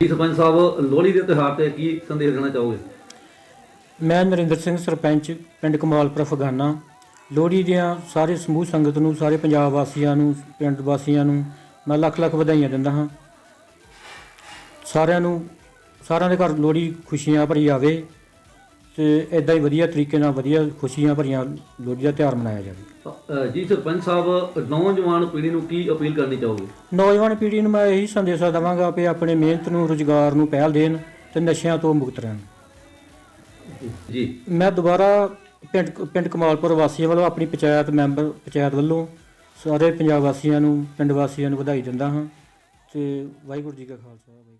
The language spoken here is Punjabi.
ਜੀ ਸਰਪੰਚ ਸਾਹਿਬ ਲੋਹੜੀ ਦੇ ਤਿਉਹਾਰ ਤੇ ਕੀ ਸੰਦੇਸ਼ ਦੇਣਾ ਚਾਹੋਗੇ? ਮੈਂ ਨਰਿੰਦਰ ਸਿੰਘ ਸਰਪੰਚ ਪਿੰਡ ਕਮਾਲਪੁਰ ਫਗਾਨਾ ਲੋਹੜੀ ਦੀਆਂ ਸਾਰੇ ਸਮੂਹ ਸੰਗਤ ਨੂੰ ਸਾਰੇ ਪੰਜਾਬ ਵਾਸੀਆਂ ਨੂੰ ਪਿੰਡ ਵਾਸੀਆਂ ਨੂੰ ਮੈਂ ਲੱਖ ਲੱਖ ਵਧਾਈਆਂ ਦਿੰਦਾ ਹਾਂ। ਸਾਰਿਆਂ ਨੂੰ ਸਾਰਿਆਂ ਦੇ ਘਰ ਲੋਹੜੀ ਖੁਸ਼ੀਆਂ ਭਰੀ ਆਵੇ ਤੇ ਇਦਾਂ ਹੀ ਵਧੀਆ ਤਰੀਕੇ ਨਾਲ ਵਧੀਆ ਖੁਸ਼ੀਆਂ ਭਰੀਆਂ ਲੋਹੜੀ ਦਾ ਤਿਉਹਾਰ ਮਨਾਇਆ ਜਾਵੇ। ਜੀ ਸਰਪੰਚ ਸਾਹਿਬ ਨੌਜਵਾਨ ਪੀੜ੍ਹੀ ਨੂੰ ਕੀ ਅਪੀਲ ਕਰਨੀ ਚਾਹੋਗੇ? ਨੌਜਵਾਨ ਪੀੜ੍ਹੀ ਨੂੰ ਮੈਂ ਇਹੀ ਸੰਦੇਸ਼ ਦੇਵਾਂਗਾ ਕਿ ਆਪਣੇ ਮਿਹਨਤ ਨੂੰ ਰੁਜ਼ਗਾਰ ਨੂੰ ਪਹਿਲ ਦੇਣ ਤੇ ਨਸ਼ਿਆਂ ਤੋਂ ਮੁਕਤ ਰਹਿਣ। ਜੀ। ਮੈਂ ਦੁਬਾਰਾ ਪਿੰਡ ਪਿੰਡ ਕਮਾਲਪੁਰ ਵਾਸੀਆਂ ਵੱਲੋਂ ਆਪਣੀ ਪੰਚਾਇਤ ਮੈਂਬਰ ਪੰਚਾਇਤ ਵੱਲੋਂ ਸਾਰੇ ਪੰਜਾਬ ਵਾਸੀਆਂ ਨੂੰ ਪਿੰਡ ਵਾਸੀਆਂ ਨੂੰ ਵਧਾਈ ਦਿੰਦਾ ਹਾਂ। ਤੇ ਵਾਹਿਗੁਰੂ ਜੀ ਕਾ ਖਾਲਸਾ ਵਾਹਿਗੁਰੂ।